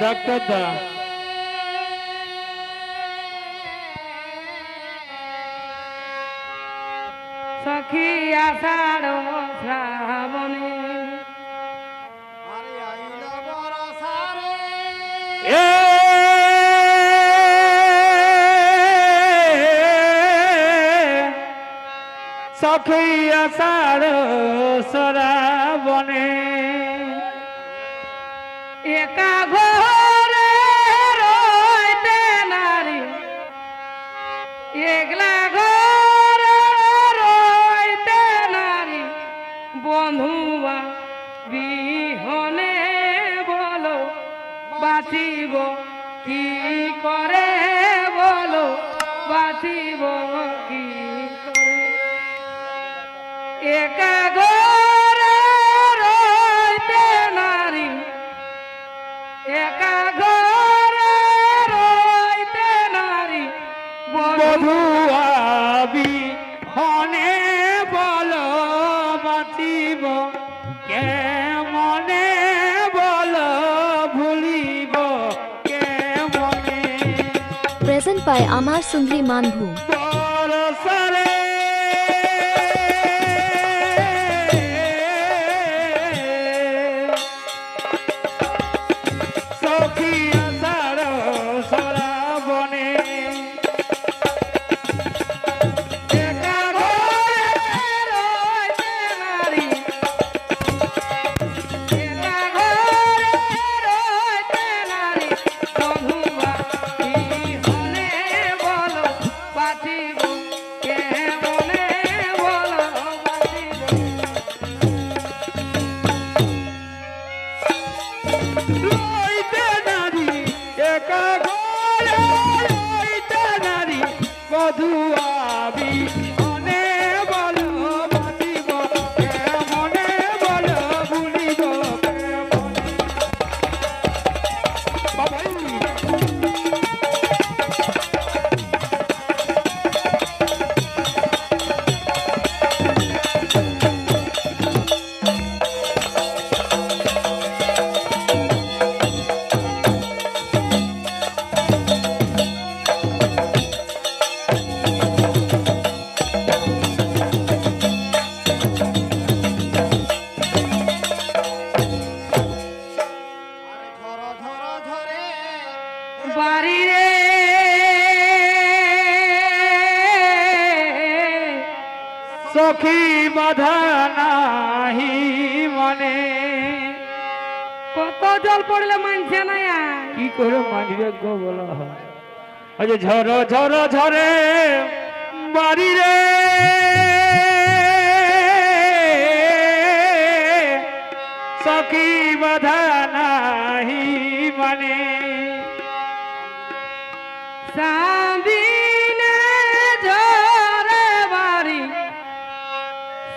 Doctor দা। সখী আষাঢ় শ্রাবণে। সখী একা বন্ধুয়া বিহনে বলো বাঁচিব কি করে বলো বাঁচিব কি করে? একা দিব কে মনে বল ভুলিব কে মনে প্রেজেন্ট বাই আমার সুন্দরী মানভূম বাধা নাহি মনে। কত জল পড়লে মানছে না কি করে মানবে গো বলো। হয় ঝড় ঝড় ঝরে বাড়ি রে।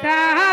তা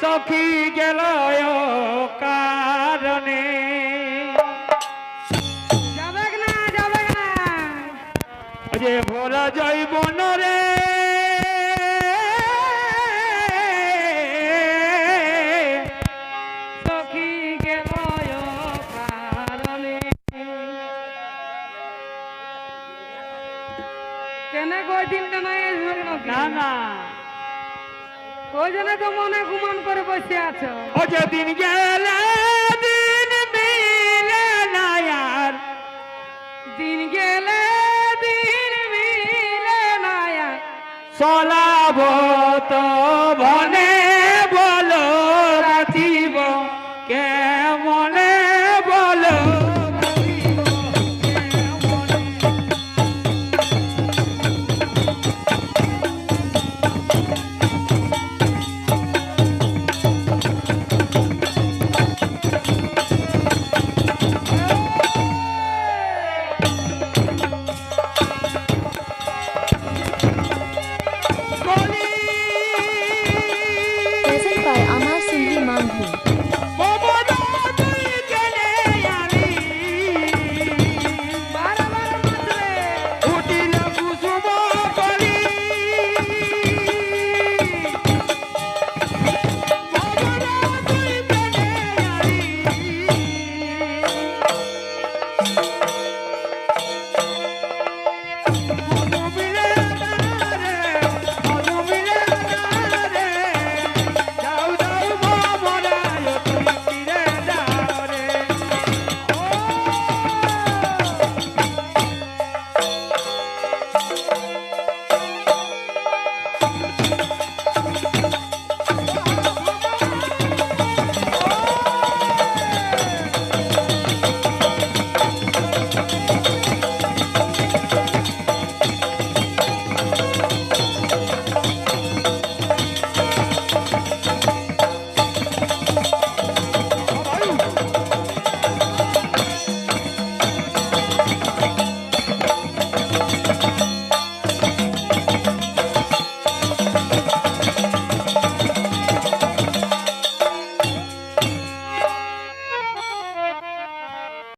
সখী গেল কারণে। যাবে না যাবে না। যে ভোলা যাইব রে কেনে কই দিন কেন এই ধরে না না। ওই জন্য তো মনে গুমান করে বসে আছো? ও যে দিন গেলে দিন মিলে না আর। দিন গেলে দিন মিলে না আর। চলাব তো ভনে